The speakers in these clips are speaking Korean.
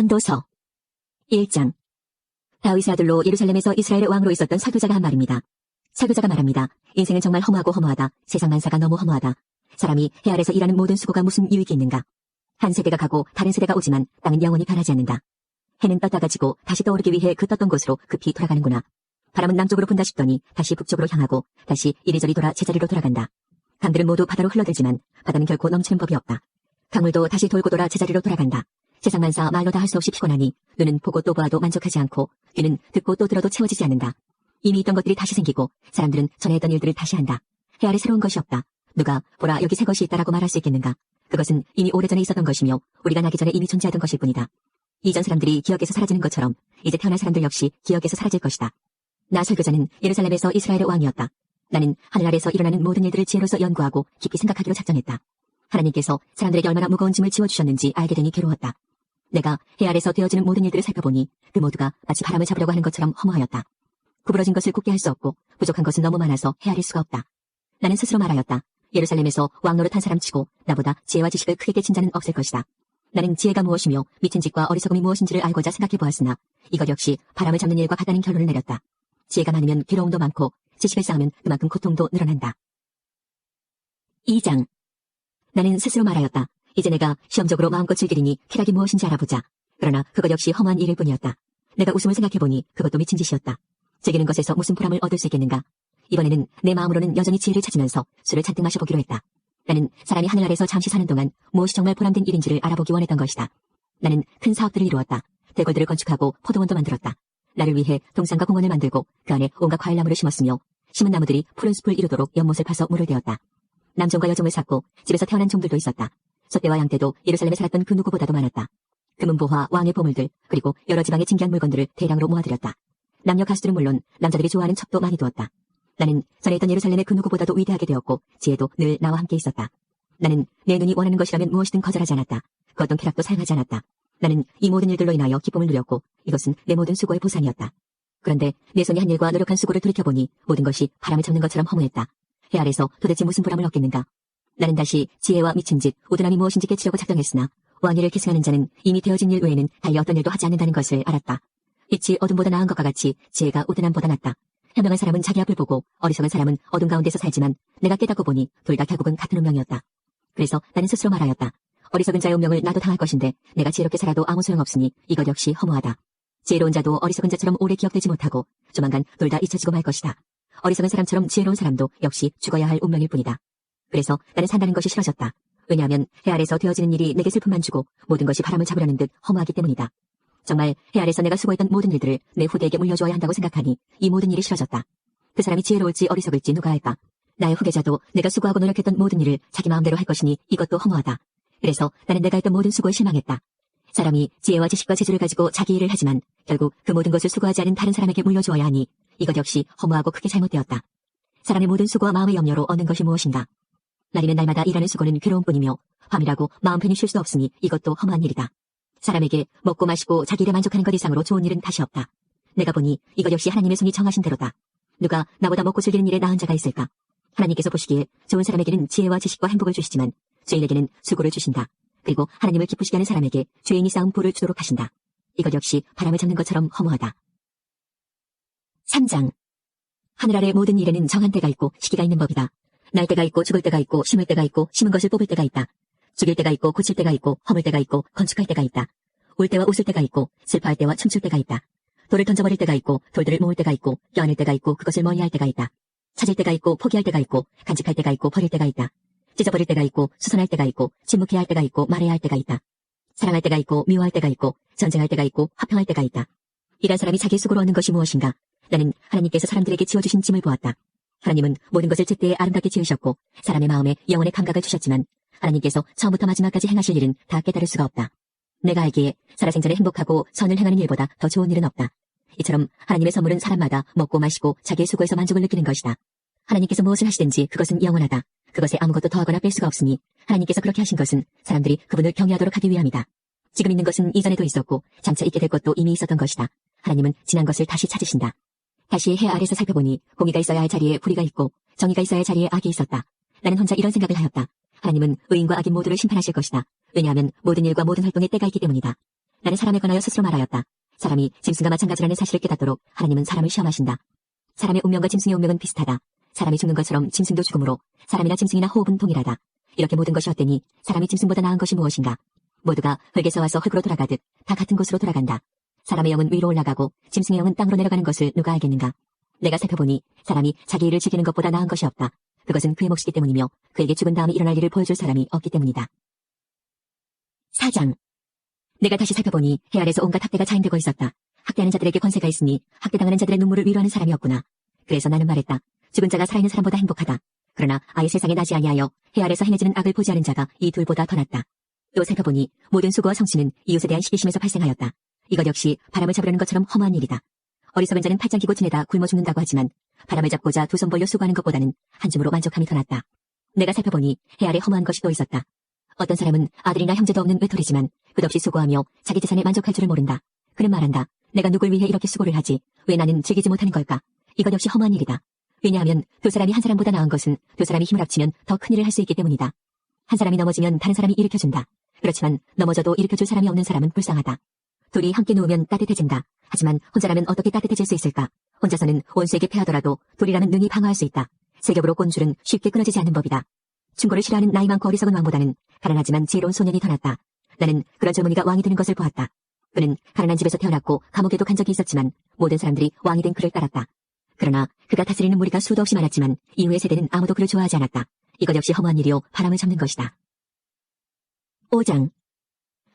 전도서 1장 다윗의 아들로 예루살렘에서 이스라엘의 왕으로 있었던 설교자가 한 말입니다. 설교자가 말합니다. 인생은 정말 허무하고 허무하다. 세상 만사가 너무 허무하다. 사람이 해 아래서 일하는 모든 수고가 무슨 유익이 있는가. 한 세대가 가고 다른 세대가 오지만 땅은 영원히 변하지 않는다. 해는 떴다 가 지고 다시 떠오르기 위해 그 떴던 곳으로 급히 돌아가는구나. 바람은 남쪽으로 분다 싶더니 다시 북쪽으로 향하고 다시 이리저리 돌아 제자리로 돌아간다. 강들은 모두 바다로 흘러들지만 바다는 결코 넘치는 법이 없다. 강물도 다시 돌고 돌아 제자리로 돌아간다. 세상 만사 말로 다 할 수 없이 피곤하니 눈은 보고 또 보아도 만족하지 않고 귀는 듣고 또 들어도 채워지지 않는다. 이미 있던 것들이 다시 생기고 사람들은 전에 했던 일들을 다시 한다. 해 아래 새로운 것이 없다. 누가 보라 여기 새 것이 있다라고 말할 수 있겠는가? 그것은 이미 오래전에 있었던 것이며 우리가 나기 전에 이미 존재하던 것일 뿐이다. 이전 사람들이 기억에서 사라지는 것처럼 이제 태어날 사람들 역시 기억에서 사라질 것이다. 나 설교자는 예루살렘에서 이스라엘의 왕이었다. 나는 하늘 아래서 일어나는 모든 일들을 지혜로서 연구하고 깊이 생각하기로 작정했다. 하나님께서 사람들에게 얼마나 무거운 짐을 지워주셨는지 알게 되니 괴로웠다. 내가 해 아래서 되어지는 모든 일들을 살펴보니 그 모두가 마치 바람을 잡으려고 하는 것처럼 허무하였다. 구부러진 것을 굳게 할 수 없고 부족한 것은 너무 많아서 헤아릴 수가 없다. 나는 스스로 말하였다. 예루살렘에서 왕 노릇한 사람치고 나보다 지혜와 지식을 크게 깨친 자는 없을 것이다. 나는 지혜가 무엇이며 미친 짓과 어리석음이 무엇인지를 알고자 생각해 보았으나 이것 역시 바람을 잡는 일과 같다는 결론을 내렸다. 지혜가 많으면 괴로움도 많고 지식을 쌓으면 그만큼 고통도 늘어난다. 2장 나는 스스로 말하였다. 이제 내가 시험적으로 마음껏 즐기리니 쾌락이 무엇인지 알아보자. 그러나 그것 역시 험한 일일 뿐이었다. 내가 웃음을 생각해보니 그것도 미친 짓이었다. 즐기는 것에서 무슨 보람을 얻을 수 있겠는가? 이번에는 내 마음으로는 여전히 지혜를 찾으면서 술을 잔뜩 마셔보기로 했다. 나는 사람이 하늘 아래서 잠시 사는 동안 무엇이 정말 보람된 일인지를 알아보기 원했던 것이다. 나는 큰 사업들을 이루었다. 대궐들을 건축하고 포도원도 만들었다. 나를 위해 동산과 공원을 만들고 그 안에 온갖 과일나무를 심었으며 심은 나무들이 푸른 숲을 이루도록 연못을 파서 물을 대었다. 남종과 여종을 샀고 집에서 태어난 종들도 있었다. 소떼와 양떼도 예루살렘에 살았던 그 누구보다도 많았다. 금은보화, 왕의 보물들, 그리고 여러 지방의 진귀한 물건들을 대량으로 모아들였다. 남녀 가수들은 물론 남자들이 좋아하는 첩도 많이 두었다. 나는 전에 있던 예루살렘의 그 누구보다도 위대하게 되었고 지혜도 늘 나와 함께 있었다. 나는 내 눈이 원하는 것이라면 무엇이든 거절하지 않았다. 그 어떤 쾌락도 사용하지 않았다. 나는 이 모든 일들로 인하여 기쁨을 누렸고 이것은 내 모든 수고의 보상이었다. 그런데 내 손이 한 일과 노력한 수고를 돌이켜보니 모든 것이 바람을 잡는 것처럼 허무했다. 해 아래서 도대체 무슨 보람을 얻겠는가? 나는 다시 지혜와 미친 짓, 우둔함이 무엇인지 깨치려고 작정했으나 왕위를 계승하는 자는 이미 되어진 일 외에는 달리 어떤 일도 하지 않는다는 것을 알았다. 빛이 어둠보다 나은 것과 같이 지혜가 우둔함보다 낫다. 현명한 사람은 자기 앞을 보고 어리석은 사람은 어둠 가운데서 살지만 내가 깨닫고 보니 둘 다 결국은 같은 운명이었다. 그래서 나는 스스로 말하였다. 어리석은 자의 운명을 나도 당할 것인데 내가 지혜롭게 살아도 아무 소용없으니 이것 역시 허무하다. 지혜로운 자도 어리석은 자처럼 오래 기억되지 못하고 조만간 둘 다 잊혀지고 말 것이다. 어리석은 사람처럼 지혜로운 사람도 역시 죽어야 할 운명일 뿐이다. 그래서 나는 산다는 것이 싫어졌다. 왜냐하면 해 아래서 되어지는 일이 내게 슬픔만 주고 모든 것이 바람을 잡으려는 듯 허무하기 때문이다. 정말 해 아래서 내가 수고했던 모든 일들을 내 후대에게 물려줘야 한다고 생각하니 이 모든 일이 싫어졌다. 그 사람이 지혜로울지 어리석을지 누가 알까? 나의 후계자도 내가 수고하고 노력했던 모든 일을 자기 마음대로 할 것이니 이것도 허무하다. 그래서 나는 내가 했던 모든 수고에 실망했다. 사람이 지혜와 지식과 재주를 가지고 자기 일을 하지만 결국 그 모든 것을 수고하지 않은 다른 사람에게 물려주어야 하니 이것 역시 허무하고 크게 잘못되었다. 사람의 모든 수고와 마음의 염려로 얻는 것이 무엇인가? 날이면 날마다 일하는 수고는 괴로움뿐이며 밤이라고 마음 편히 쉴 수 없으니 이것도 험한 일이다. 사람에게 먹고 마시고 자기 일에 만족하는 것 이상으로 좋은 일은 다시 없다. 내가 보니 이것 역시 하나님의 손이 정하신 대로다. 누가 나보다 먹고 즐기는 일에 나은 자가 있을까? 하나님께서 보시기에 좋은 사람에게는 지혜와 지식과 행복을 주시지만 죄인에게는 수고를 주신다. 그리고 하나님을 기쁘시게 하는 사람에게 죄인이 쌓은 부를 주도록 하신다. 이것 역시 바람을 잡는 것처럼 허무하다. 3장 하늘 아래 모든 일에는 정한 때가 있고 시기가 있는 법이다. 날 때가 있고 죽을 때가 있고 심을 때가 있고 심은 것을 뽑을 때가 있다. 죽일 때가 있고 고칠 때가 있고 허물 때가 있고 건축할 때가 있다. 울 때와 웃을 때가 있고 슬퍼할 때와 춤출 때가 있다. 돌을 던져버릴 때가 있고 돌들을 모을 때가 있고 껴안을 때가 있고 그것을 멀리할 때가 있다. 찾을 때가 있고 포기할 때가 있고 간직할 때가 있고 버릴 때가 있다. 찢어버릴 때가 있고 수선할 때가 있고 침묵해야 할 때가 있고 말해야 할 때가 있다. 사랑할 때가 있고 미워할 때가 있고 전쟁할 때가 있고 화평할 때가 있다. 이런 사람이 자기 속으로 얻는 것이 무엇인가? 나는 하나님께서 사람들에게 지어주신 짐을 보았다. 하나님은 모든 것을 제때에 아름답게 지으셨고 사람의 마음에 영혼의 감각을 주셨지만 하나님께서 처음부터 마지막까지 행하실 일은 다 깨달을 수가 없다. 내가 알기에 살아생전에 행복하고 선을 행하는 일보다 더 좋은 일은 없다. 이처럼 하나님의 선물은 사람마다 먹고 마시고 자기의 수고에서 만족을 느끼는 것이다. 하나님께서 무엇을 하시든지 그것은 영원하다. 그것에 아무것도 더하거나 뺄 수가 없으니 하나님께서 그렇게 하신 것은 사람들이 그분을 경외하도록 하기 위함이다. 지금 있는 것은 이전에도 있었고 장차 있게 될 것도 이미 있었던 것이다. 하나님은 지난 것을 다시 찾으신다. 다시 해 아래서 살펴보니 공의가 있어야 할 자리에 불의가 있고 정의가 있어야 할 자리에 악이 있었다. 나는 혼자 이런 생각을 하였다. 하나님은 의인과 악인 모두를 심판하실 것이다. 왜냐하면 모든 일과 모든 활동에 때가 있기 때문이다. 나는 사람에 관하여 스스로 말하였다. 사람이 짐승과 마찬가지라는 사실을 깨닫도록 하나님은 사람을 시험하신다. 사람의 운명과 짐승의 운명은 비슷하다. 사람이 죽는 것처럼 짐승도 죽음으로 사람이나 짐승이나 호흡은 동일하다. 이렇게 모든 것이 헛되니 사람이 짐승보다 나은 것이 무엇인가? 모두가 흙에서 와서 흙으로 돌아가듯 다 같은 곳으로 돌아간다. 사람의 영은 위로 올라가고 짐승의 영은 땅으로 내려가는 것을 누가 알겠는가? 내가 살펴보니 사람이 자기 일을 즐기는 것보다 나은 것이 없다. 그것은 그의 몫이기 때문이며 그에게 죽은 다음에 일어날 일을 보여줄 사람이 없기 때문이다. 사장 내가 다시 살펴보니 해 아래서 온갖 학대가 자행되고 있었다. 학대하는 자들에게 권세가 있으니 학대당하는 자들의 눈물을 위로하는 사람이 없구나. 그래서 나는 말했다. 죽은 자가 살아있는 사람보다 행복하다. 그러나 아예 세상에 나지 아니하여 해 아래서 행해지는 악을 보지 않은 자가 이 둘보다 더 낫다. 또 살펴보니 모든 수고와 성취는 이웃에 대한 시기심에서 발생하였다. 이것 역시 바람을 잡으려는 것처럼 험한 일이다. 어리석은 자는 팔짱 끼고 지내다 굶어 죽는다고 하지만 바람을 잡고자 두 손 벌려 수고하는 것보다는 한 줌으로 만족함이 더 낫다. 내가 살펴보니 해 아래 험한 것이 또 있었다. 어떤 사람은 아들이나 형제도 없는 외톨이지만 끝없이 수고하며 자기 재산에 만족할 줄을 모른다. 그는 말한다. 내가 누굴 위해 이렇게 수고를 하지? 왜 나는 즐기지 못하는 걸까? 이것 역시 험한 일이다. 왜냐하면 두 사람이 한 사람보다 나은 것은 두 사람이 힘을 합치면 더 큰 일을 할 수 있기 때문이다. 한 사람이 넘어지면 다른 사람이 일으켜준다. 그렇지만 넘어져도 일으켜줄 사람이 없는 사람은 불쌍하다. 둘이 함께 누우면 따뜻해진다. 하지만 혼자라면 어떻게 따뜻해질 수 있을까? 혼자서는 온수에게 패하더라도 둘이라면 능히 방어할 수 있다. 세겹으로 꼰 줄은 쉽게 끊어지지 않는 법이다. 충고를 싫어하는 나이 많고 어리석은 왕보다는 가난하지만 지혜로운 소년이 더 낫다. 나는 그런 젊은이가 왕이 되는 것을 보았다. 그는 가난한 집에서 태어났고 감옥에도 간 적이 있었지만 모든 사람들이 왕이 된 그를 따랐다. 그러나 그가 다스리는 무리가 수도 없이 많았지만 이후의 세대는 아무도 그를 좋아하지 않았다. 이것 역시 험한 일이요 바람을 잡는 것이다. 5장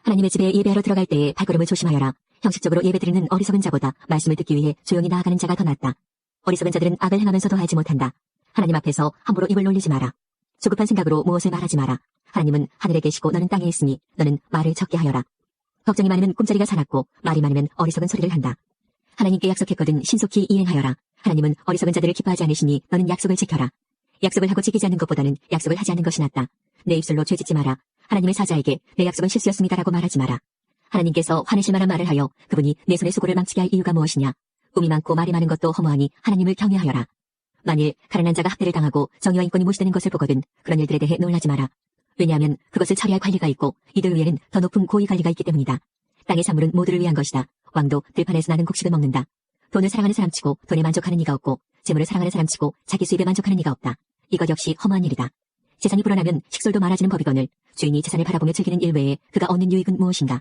하나님의 집에 예배하러 들어갈 때에 발걸음을 조심하여라. 형식적으로 예배드리는 어리석은 자보다 말씀을 듣기 위해 조용히 나아가는 자가 더 낫다. 어리석은 자들은 악을 행하면서도 알지 못한다. 하나님 앞에서 함부로 입을 놀리지 마라. 조급한 생각으로 무엇을 말하지 마라. 하나님은 하늘에 계시고 너는 땅에 있으니 너는 말을 적게 하여라. 걱정이 많으면 꿈자리가 사납고 말이 많으면 어리석은 소리를 한다. 하나님께 약속했거든 신속히 이행하여라. 하나님은 어리석은 자들을 기뻐하지 않으시니 너는 약속을 지켜라. 약속을 하고 지키지 않는 것보다는 약속을 하지 않는 것이 낫다. 내 입술로 죄짓지 마라. 하나님의 사자에게 내 약속은 실수였습니다라고 말하지 마라. 하나님께서 화내실 만한 말을 하여 그분이 내 손의 수고를 망치게 할 이유가 무엇이냐? 꿈이 많고 말이 많은 것도 허무하니 하나님을 경외하여라. 만일 가난한 자가 학대를 당하고 정의와 인권이 무시되는 것을 보거든 그런 일들에 대해 놀라지 마라. 왜냐하면 그것을 처리할 관리가 있고 이들 위에는 더 높은 고위 관리가 있기 때문이다. 땅의 산물은 모두를 위한 것이다. 왕도 들판에서 나는 곡식을 먹는다. 돈을 사랑하는 사람치고 돈에 만족하는 이가 없고 재물을 사랑하는 사람치고 자기 수입에 만족하는 이가 없다. 이것 역시 험한 일이다. 재산이 불어나면 식솔도 많아지는 법이거늘 주인이 재산을 바라보며 즐기는 일 외에 그가 얻는 유익은 무엇인가?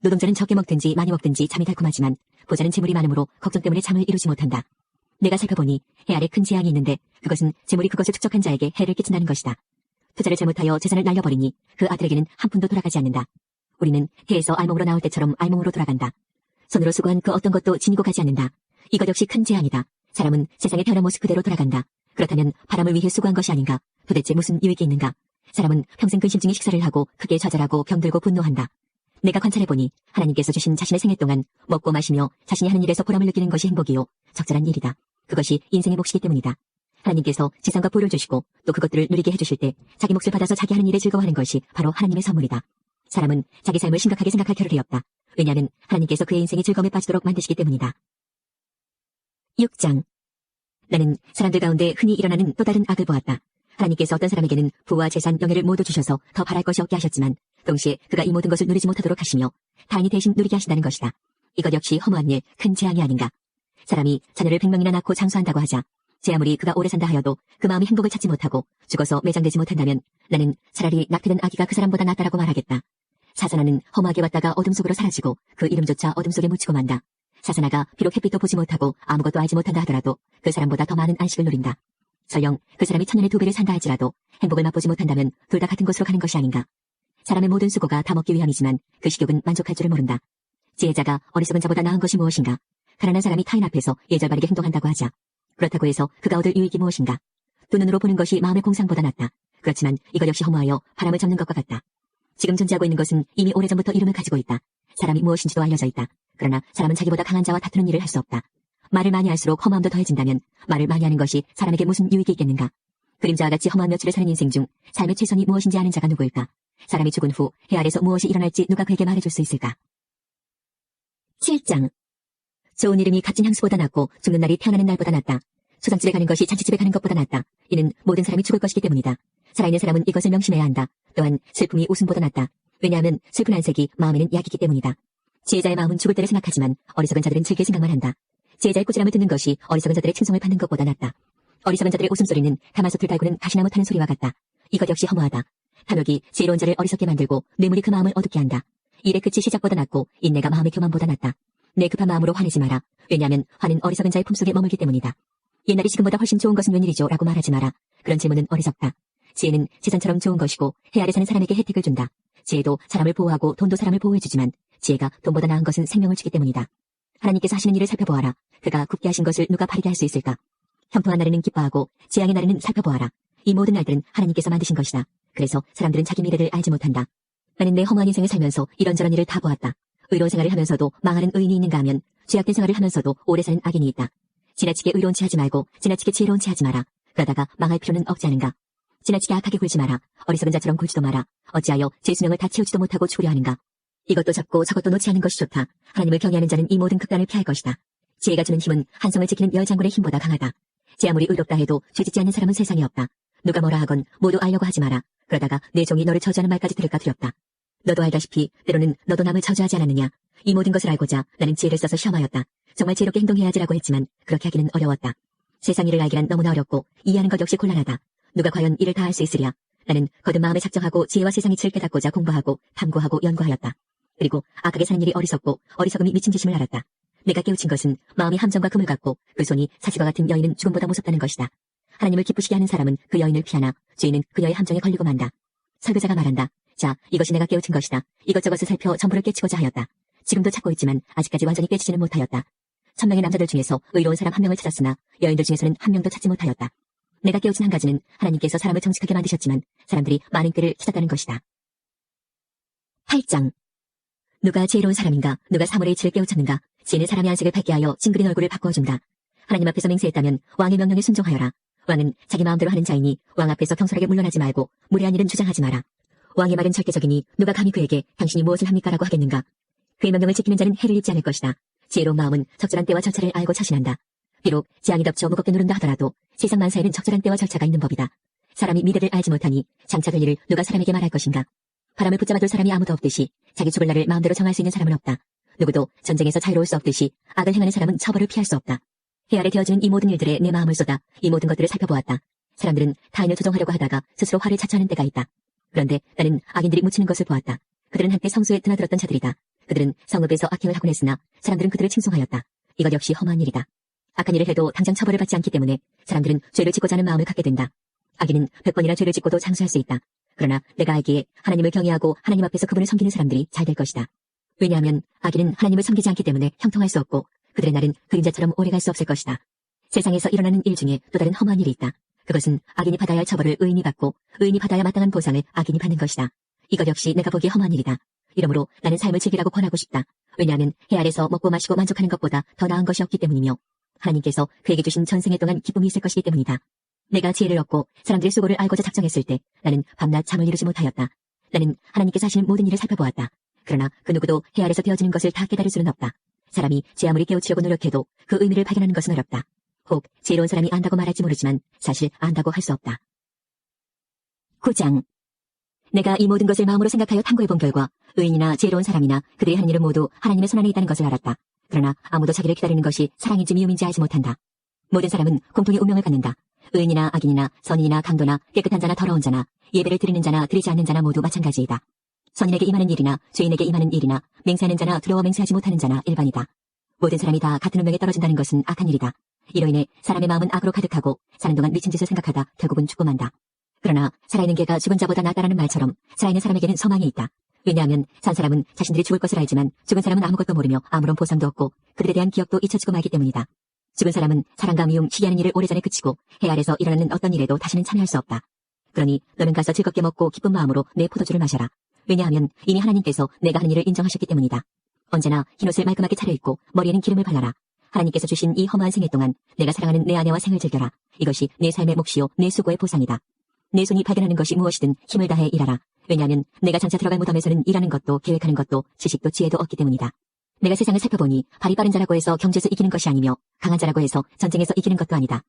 노동자는 적게 먹든지 많이 먹든지 잠이 달콤하지만 부자는 재물이 많으므로 걱정 때문에 잠을 이루지 못한다. 내가 살펴보니 해 아래 큰 재앙이 있는데 그것은 재물이 그것을 축적한 자에게 해를 끼친다는 것이다. 투자를 잘못하여 재산을 날려버리니 그 아들에게는 한 푼도 돌아가지 않는다. 우리는 해에서 알몸으로 나올 때처럼 알몸으로 돌아간다. 손으로 수고한 그 어떤 것도 지니고 가지 않는다. 이것 역시 큰 재앙이다. 사람은 세상에 태어난 모습 그대로 돌아간다. 그렇다면 바람을 위해 수고한 것이 아닌가? 도대체 무슨 유익이 있는가? 사람은 평생 근심증이 식사를 하고 크게 좌절하고 병들고 분노한다. 내가 관찰해보니 하나님께서 주신 자신의 생애 동안 먹고 마시며 자신이 하는 일에서 보람을 느끼는 것이 행복이요. 적절한 일이다. 그것이 인생의 몫이기 때문이다. 하나님께서 지상과 부를 주시고 또 그것들을 누리게 해주실 때 자기 몫을 받아서 자기 하는 일에 즐거워하는 것이 바로 하나님의 선물이다. 사람은 자기 삶을 심각하게 생각할 겨를이 없다. 왜냐하면 하나님께서 그의 인생이 즐거움에 빠지도록 만드시기 때문이다. 6장 나는 사람들 가운데 흔히 일어나는 또 다른 악을 보았다. 하나님께서 어떤 사람에게는 부와 재산, 영예를 모두 주셔서 더 바랄 것이 없게 하셨지만 동시에 그가 이 모든 것을 누리지 못하도록 하시며 타인이 대신 누리게 하신다는 것이다. 이것 역시 허무한 일, 큰 재앙이 아닌가. 사람이 자녀를 백명이나 낳고 장수한다고 하자 제 아무리 그가 오래 산다 하여도 그 마음이 행복을 찾지 못하고 죽어서 매장되지 못한다면 나는 차라리 낙태된 아기가 그 사람보다 낫다라고 말하겠다. 사사나는 허무하게 왔다가 어둠 속으로 사라지고 그 이름조차 어둠 속에 묻히고 만다. 사사나가 비록 햇빛도 보지 못하고 아무것도 알지 못한다 하더라도 그 사람보다 더 많은 안식을 누린다. 설령 그 사람이 천년의 두 배를 산다 할지라도 행복을 맛보지 못한다면 둘 다 같은 곳으로 가는 것이 아닌가. 사람의 모든 수고가 다 먹기 위함이지만 그 식욕은 만족할 줄을 모른다. 지혜자가 어리석은 자보다 나은 것이 무엇인가. 가난한 사람이 타인 앞에서 예절 바르게 행동한다고 하자. 그렇다고 해서 그가 얻을 유익이 무엇인가. 두 눈으로 보는 것이 마음의 공상보다 낫다. 그렇지만 이것 역시 허무하여 바람을 잡는 것과 같다. 지금 존재하고 있는 것은 이미 오래전부터 이름을 가지고 있다. 사람이 무엇인지도 알려져 있다. 그러나 사람은 자기보다 강한 자와 다투는 일을 할 수 없다. 말을 많이 할수록 허무함도 더해진다면 말을 많이 하는 것이 사람에게 무슨 유익이 있겠는가? 그림자와 같이 허무한 며칠을 사는 인생 중 삶의 최선이 무엇인지 아는 자가 누구일까? 사람이 죽은 후 해 아래서 무엇이 일어날지 누가 그에게 말해줄 수 있을까? 7장 좋은 이름이 값진 향수보다 낫고 죽는 날이 태어나는 날보다 낫다. 소장집에 가는 것이 잔치집에 가는 것보다 낫다. 이는 모든 사람이 죽을 것이기 때문이다. 살아있는 사람은 이것을 명심해야 한다. 또한 슬픔이 웃음보다 낫다. 왜냐하면 슬픈 안색이 마음에는 약이기 때문이다. 지혜자의 마음은 죽을 때를 생각하지만 어리석은 자들은 즐길 생각만 한다. 지혜자의 꾸지람을 듣는 것이 어리석은 자들의 칭송을 받는 것보다 낫다. 어리석은 자들의 웃음소리는 가마솥을 달구는 가시나무 타는 소리와 같다. 이것 역시 허무하다. 탐욕이 지혜로운 자를 어리석게 만들고 뇌물이 그 마음을 어둡게 한다. 일의 끝이 시작보다 낫고 인내가 마음의 교만보다 낫다. 내 급한 마음으로 화내지 마라. 왜냐하면 화는 어리석은 자의 품속에 머물기 때문이다. 옛날이 지금보다 훨씬 좋은 것은 웬일이죠? 라고 말하지 마라. 그런 질문은 어리석다. 지혜는 재산처럼 좋은 것이고 해 아래 사는 사람에게 혜택을 준다. 지혜도 사람을 보호하고 돈도 사람을 보호해주지만 지혜가 돈보다 나은 것은 생명을 주기 때문이다. 하나님께서 하시는 일을 살펴보아라. 그가 굳게 하신 것을 누가 바르게 할 수 있을까? 형통한 날에는 기뻐하고 재앙의 날에는 살펴보아라. 이 모든 날들은 하나님께서 만드신 것이다. 그래서 사람들은 자기 미래를 알지 못한다. 나는 내 허무한 인생을 살면서 이런저런 일을 다 보았다. 의로운 생활을 하면서도 망하는 의인이 있는가 하면 죄악된 생활을 하면서도 오래 사는 악인이 있다. 지나치게 의로운 체 하지 말고 지나치게 지혜로운 체 하지 마라. 그러다가 망할 필요는 없지 않은가. 지나치게 악하게 굴지 마라. 어리석은 자처럼 굴지도 마라. 어찌하여 제 수명을 다 채우지도 못하고 죽으려 하는가. 이것도 잡고 저것도 놓지 않은 것이 좋다. 하나님을 경외하는 자는 이 모든 극단을 피할 것이다. 지혜가 주는 힘은 한성을 지키는 열 장군의 힘보다 강하다. 제 아무리 의롭다 해도 죄짓지 않는 사람은 세상에 없다. 누가 뭐라 하건 모두 알려고 하지 마라. 그러다가 내 종이 너를 저주하는 말까지 들을까 두렵다. 너도 알다시피 때로는 너도 남을 저주하지 않았느냐. 이 모든 것을 알고자 나는 지혜를 써서 시험하였다. 정말 지혜롭게 행동해야지라고 했지만 그렇게 하기는 어려웠다. 세상 일을 알기란 너무나 어렵고 이해하는 것 역시 곤란하다. 누가 과연 이를 다 할 수 있으랴. 나는 거듭 마음에 작정하고 지혜와 세상의 질 깨닫고자 공부하고 탐구하고 연구하였다. 그리고 악하게 사는 일이 어리석고 어리석음이 미친 짓임을 알았다. 내가 깨우친 것은 마음이 함정과 금을 갖고 그 손이 사지와 같은 여인은 죽음보다 무섭다는 것이다. 하나님을 기쁘시게 하는 사람은 그 여인을 피하나 죄인은 그녀의 함정에 걸리고 만다. 설교자가 말한다. 자, 이것이 내가 깨우친 것이다. 이것저것을 살펴 전부를 깨치고자 하였다. 지금도 찾고 있지만 아직까지 완전히 깨치지는 못하였다. 천명의 남자들 중에서 의로운 사람 한 명을 찾았으나 여인들 중에서는 한 명도 찾지 못하였다. 내가 깨우친 한 가지는 하나님께서 사람을 정직하게 만드셨지만 사람들이 많은 꾀를 찾았다는 것이다. 8장 누가 지혜로운 사람인가 누가 사물의 이치를 깨우쳤는가 지혜는 사람의 안색을 밝게 하여 징그린 얼굴을 바꾸어준다. 하나님 앞에서 맹세했다면 왕의 명령에 순종하여라. 왕은 자기 마음대로 하는 자이니 왕 앞에서 경솔하게 물러나지 말고 무례한 일은 주장하지 마라. 왕의 말은 절대적이니 누가 감히 그에게 당신이 무엇을 합니까? 라고 하겠는가. 그의 명령을 지키는 자는 해를 입지 않을 것이다. 지혜로운 마음은 적절한 때와 절차를 알고 처신한다. 비록 재앙이 덮쳐 무겁게 누른다 하더라도 세상 만사에는 적절한 때와 절차가 있는 법이다. 사람이 미래를 알지 못하니 장차 될 일을 누가 사람에게 말할 것인가. 바람을 붙잡아둘 사람이 아무도 없듯이 자기 죽을 날을 마음대로 정할 수 있는 사람은 없다. 누구도 전쟁에서 자유로울 수 없듯이 악을 행하는 사람은 처벌을 피할 수 없다. 해 아래 되어지는 이 모든 일들에 내 마음을 쏟아 이 모든 것들을 살펴보았다. 사람들은 타인을 조종하려고 하다가 스스로 화를 자초하는 때가 있다. 그런데 나는 악인들이 묻히는 것을 보았다. 그들은 한때 성수에 드나들었던 자들이다. 그들은 성읍에서 악행을 하곤 했으나 사람들은 그들을 칭송하였다. 이것 역시 험한 일이다. 악한 일을 해도 당장 처벌을 받지 않기 때문에 사람들은 죄를 짓고자 하는 마음을 갖게 된다. 악인은 백 번이나 죄를 짓고도 장수할 수 있다. 그러나 내가 알기에 하나님을 경외하고 하나님 앞에서 그분을 섬기는 사람들이 잘 될 것이다. 왜냐하면 악인은 하나님을 섬기지 않기 때문에 형통할 수 없고 그들의 날은 그림자처럼 오래갈 수 없을 것이다. 세상에서 일어나는 일 중에 또 다른 험한 일이 있다. 그것은 악인이 받아야 할 처벌을 의인이 받고 의인이 받아야 마땅한 보상을 악인이 받는 것이다. 이것 역시 내가 보기에 험한 일이다. 이러므로 나는 삶을 즐기라고 권하고 싶다. 왜냐하면 해 아래서 먹고 마시고 만족하는 것보다 더 나은 것이 없기 때문이며 하나님께서 그에게 주신 전생에 동안 기쁨이 있을 것이기 때문이다. 내가 지혜를 얻고 사람들의 수고를 알고자 작정했을 때 나는 밤낮 잠을 이루지 못하였다. 나는 하나님께서 하시는 모든 일을 살펴보았다. 그러나 그 누구도 해 아래서 되어지는 것을 다 깨달을 수는 없다. 사람이 제 아무리 깨우치려고 노력해도 그 의미를 발견하는 것은 어렵다. 혹 지혜로운 사람이 안다고 말할지 모르지만 사실 안다고 할 수 없다. 9장 내가 이 모든 것을 마음으로 생각하여 탐구해본 결과 의인이나 지혜로운 사람이나 그들이 하는 일은 모두 하나님의 손안에 있다는 것을 알았다. 그러나 아무도 자기를 기다리는 것이 사랑인지 미움인지 알지 못한다. 모든 사람은 공통의 운명을 갖는다. 의인이나 악인이나 선인이나 강도나 깨끗한 자나 더러운 자나 예배를 드리는 자나 드리지 않는 자나 모두 마찬가지이다. 선인에게 임하는 일이나 죄인에게 임하는 일이나 맹세하는 자나 두려워 맹세하지 못하는 자나 일반이다. 모든 사람이 다 같은 운명에 떨어진다는 것은 악한 일이다. 이로 인해 사람의 마음은 악으로 가득하고 사는 동안 미친 짓을 생각하다 결국은 죽고 만다. 그러나 살아있는 개가 죽은 자보다 낫다라는 말처럼 살아있는 사람에게는 소망이 있다. 왜냐하면 산 사람은 자신들이 죽을 것을 알지만 죽은 사람은 아무것도 모르며 아무런 보상도 없고 그들에 대한 기억도 잊혀지고 말기 때문이다. 죽은 사람은 사랑과 미움, 희귀하는 일을 오래전에 그치고 해 아래서 일어나는 어떤 일에도 다시는 참여할 수 없다. 그러니 너는 가서 즐겁게 먹고 기쁜 마음으로 내 포도주를 마셔라. 왜냐하면 이미 하나님께서 내가 하는 일을 인정하셨기 때문이다. 언제나 흰옷을 말끔하게 차려입고 머리에는 기름을 발라라. 하나님께서 주신 이 험한 생애 동안 내가 사랑하는 내 아내와 생을 즐겨라. 이것이 내 삶의 몫이요 내 수고의 보상이다. 내 손이 발견하는 것이 무엇이든 힘을 다해 일하라. 왜냐하면 내가 장차 들어갈 무덤에서는 일하는 것도 계획하는 것도 지식도 지혜도 없기 때문이다. 내가 세상을 살펴보니 발이 빠른 자라고 해서 경제에서 이기는 것이 아니며 강한 자라고 해서 전쟁에서 이기는 것도 아니다.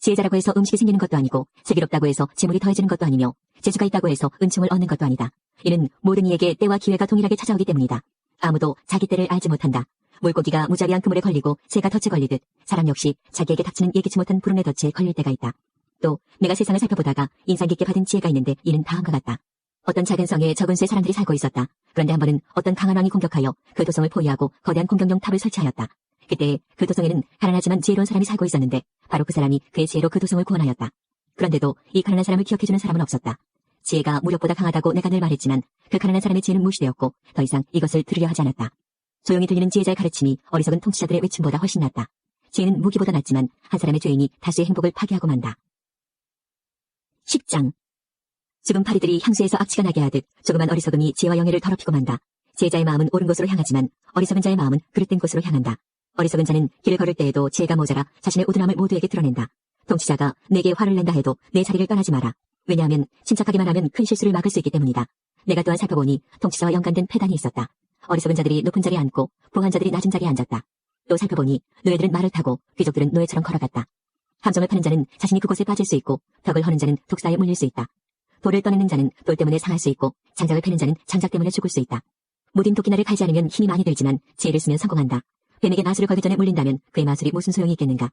지혜자라고 해서 음식이 생기는 것도 아니고 슬기롭다고 해서 재물이 더해지는 것도 아니며 재주가 있다고 해서 은총을 얻는 것도 아니다. 이는 모든 이에게 때와 기회가 동일하게 찾아오기 때문이다. 아무도 자기 때를 알지 못한다. 물고기가 무자비한 그물에 걸리고 새가 덫에 걸리듯 사람 역시 자기에게 닥치는 예기치 못한 불운의 덫에 걸릴 때가 있다. 또 내가 세상을 살펴보다가 인상 깊게 받은 지혜가 있는데 이는 다음과 같다. 어떤 작은 성에 적은 수의 사람들이 살고 있었다. 그런데 한 번은 어떤 강한 왕이 공격하여 그 도성을 포위하고 거대한 공격용 탑을 설치하였다. 그때 그 도성에는 가난하지만 지혜로운 사람이 살고 있었는데 바로 그 사람이 그의 지혜로 그 도성을 구원하였다. 그런데도 이 가난한 사람을 기억해주는 사람은 없었다. 지혜가 무력보다 강하다고 내가 늘 말했지만 그 가난한 사람의 지혜는 무시되었고 더 이상 이것을 들으려 하지 않았다. 조용히 들리는 지혜자의 가르침이 어리석은 통치자들의 외침보다 훨씬 낫다. 지혜는 무기보다 낫지만 한 사람의 죄인이 다수의 행복을 파괴하고 만다. 10장 죽은 파리들이 향수에서 악취가 나게 하듯 조그만 어리석음이 지혜와 영예를 더럽히고 만다. 지혜자의 마음은 옳은 곳으로 향하지만 어리석은 자의 마음은 그릇된 곳으로 향한다. 어리석은 자는 길을 걸을 때에도 지혜가 모자라 자신의 우둔함을 모두에게 드러낸다. 통치자가 내게 화를 낸다 해도 내 자리를 떠나지 마라. 왜냐하면 침착하기만 하면 큰 실수를 막을 수 있기 때문이다. 내가 또한 살펴보니 통치자와 연관된 폐단이 있었다. 어리석은 자들이 높은 자리에 앉고 부한 자들이 낮은 자리에 앉았다. 또 살펴보니 노예들은 말을 타고 귀족들은 노예처럼 걸어갔다. 함정을 파는 자는 자신이 그곳에 빠질 수 있고 벽을 허는 자는 독사에 물릴 수 있다. 돌을 떠내는 자는 돌 때문에 상할 수 있고 장작을 패는 자는 장작 때문에 죽을 수 있다. 무딘 도끼날을 갈지 않으면 힘이 많이 들지만 지혜를 쓰면 성공한다. 뱀에게 마술을 걸기 전에 물린다면 그의 마술이 무슨 소용이 있겠는가.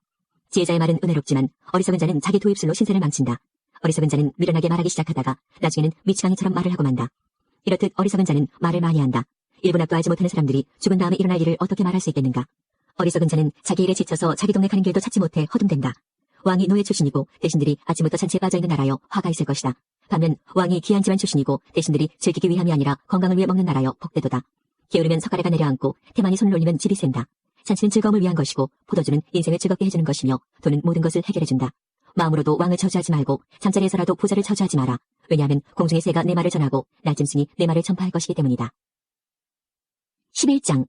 지혜자의 말은 은혜롭지만 어리석은 자는 자기 도입술로 신세를 망친다. 어리석은 자는 미련하게 말하기 시작하다가 나중에는 미치광이처럼 말을 하고 만다. 이렇듯 어리석은 자는 말을 많이 한다. 일분앞도 알지 못하는 사람들이 죽은 다음에 일어날 일을 어떻게 말할 수 있겠는가. 어리석은 자는 자기 일에 지쳐서 자기 동네 가는 길도 찾지 못해 허둥댄다. 왕이 노예 출신이고 대신들이 아침부터 잔치에 빠져있는 나라여 화가 있을 것이다. 반면 왕이 귀한 집안 출신이고 대신들이 즐기기 위함이 아니라 건강을 위해 먹는 나라여 복되도다. 게으르면 석가래가 내려앉고 태만이 손을 올리면 집이 샌다. 잔치는 즐거움을 위한 것이고 포도주는 인생을 즐겁게 해주는 것이며 돈은 모든 것을 해결해준다. 마음으로도 왕을 저주하지 말고 잠자리에서라도 부자를 저주하지 마라. 왜냐하면 공중의 새가 내 말을 전하고 날짐승이 내 말을 전파할 것이기 때문이다. 11장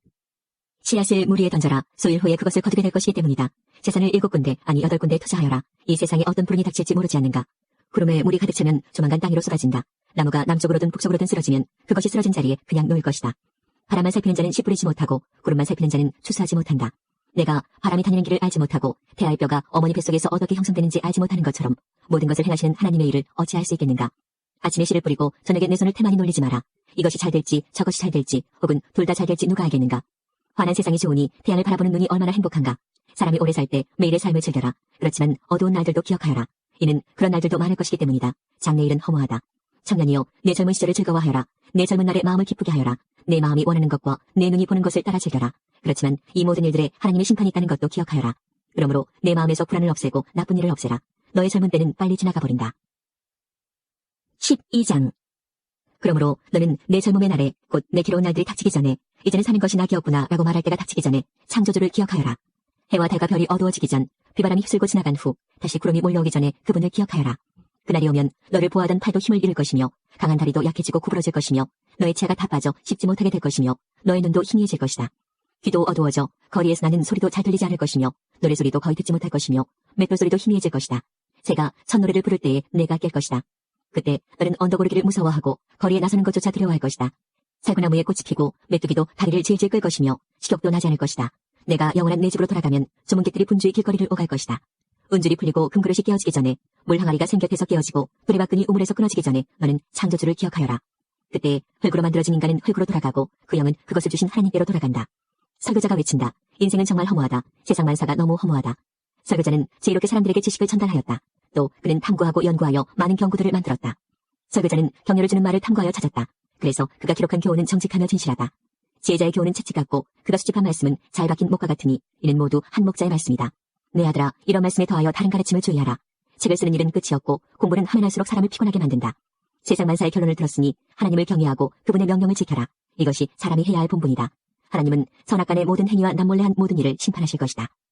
씨앗을 물 위에 던져라. 소일 후에 그것을 거두게 될 것이기 때문이다. 재산을 일곱 군데 아니 여덟 군데 투자하여라. 이 세상에 어떤 불운이 닥칠지 모르지 않는가. 구름에 물이 가득 차면 조만간 땅 위로 쏟아진다. 나무가 남쪽으로든 북쪽으로든 쓰러지면 그것이 쓰러진 자리에 그냥 놓일 것이다. 바람만 살피는 자는 씨 뿌리지 못하고 구름만 살피는 자는 추수하지 못한다. 내가 바람이 다니는 길을 알지 못하고 태아의 뼈가 어머니 뱃속에서 어떻게 형성되는지 알지 못하는 것처럼 모든 것을 행하시는 하나님의 일을 어찌할 수 있겠는가. 아침에 씨를 뿌리고 저녁에 내 손을 태만히 놀리지 마라. 이것이 잘 될지 저것이 잘 될지 혹은 둘 다 잘 될지 누가 알겠는가. 환한 세상이 좋으니 태양을 바라보는 눈이 얼마나 행복한가. 사람이 오래 살 때 매일의 삶을 즐겨라. 그렇지만 어두운 날들도 기억하여라. 이는 그런 날들도 많을 것이기 때문이다. 장래일은 허무하다. 청년이여 내 젊은 시절을 즐거워하여라. 내 젊은 날에 마음을 기쁘게 하여라. 내 마음이 원하는 것과 내 눈이 보는 것을 따라 즐겨라. 그렇지만 이 모든 일들에 하나님의 심판이 있다는 것도 기억하여라. 그러므로 내 마음에서 불안을 없애고 나쁜 일을 없애라. 너의 젊은 때는 빨리 지나가 버린다. 12장 그러므로 너는 내 젊음의 날에 곧 내 괴로운 날들이 닥치기 전에 이제는 사는 것이 낙이었구나 라고 말할 때가 닥치기 전에 창조주를 기억하여라. 해와 달과 별이 어두워지기 전 비바람이 휩쓸고 지나간 후 다시 구름이 몰려오기 전에 그분을 기억하여라. 그날이 오면 너를 보호하던 팔도 힘을 잃을 것이며 강한 다리도 약해지고 구부러질 것이며 너의 치아가 다 빠져 씹지 못하게 될 것이며 너의 눈도 희미해질 것이다. 귀도 어두워져 거리에서 나는 소리도 잘 들리지 않을 것이며 노래소리도 거의 듣지 못할 것이며 맷돌 소리도 희미해질 것이다. 새가 첫 노래를 부를 때에 내가 깰 것이다. 그때 너는 언덕 오르기를 무서워하고 거리에 나서는 것조차 두려워할 것이다. 살구나무에 꽃이 피고 메뚜기도 다리를 질질 끌 것이며 식욕도 나지 않을 것이다. 내가 영원한 내 집으로 돌아가면 조문객들이 분주히 길거리를 오갈 것이다. 운줄이 풀리고 금그릇이 깨어지기 전에 물 항아리가 생곁에서 깨어지고 두레박근이 우물에서 끊어지기 전에 너는 창조주를 기억하여라. 그때 흙으로 만들어진 인간은 흙으로 돌아가고 그 영은 그것을 주신 하나님께로 돌아간다. 설교자가 외친다. 인생은 정말 허무하다. 세상 만사가 너무 허무하다. 설교자는 지혜롭게 사람들에게 지식을 전달하였다. 또 그는 탐구하고 연구하여 많은 경구들을 만들었다. 설교자는 격려를 주는 말을 탐구하여 찾았다. 그래서 그가 기록한 교훈은 정직하며 진실하다. 지혜자의 교훈은 채찍 같고 그가 수집한 말씀은 잘 박힌 목과 같으니 이는 모두 한 목자의 말씀이다. 내 아들아 이런 말씀에 더하여 다른 가르침을 주의하라. 책을 쓰는 일은 끝이 없고 공부는 하면 할수록 사람을 피곤하게 만든다. 세상 만사의 결론을 들었으니 하나님을 경외하고 그분의 명령을 지켜라. 이것이 사람이 해야 할 본분이다. 하나님은 선악간의 모든 행위와 남몰래 한 모든 일을 심판하실 것이다.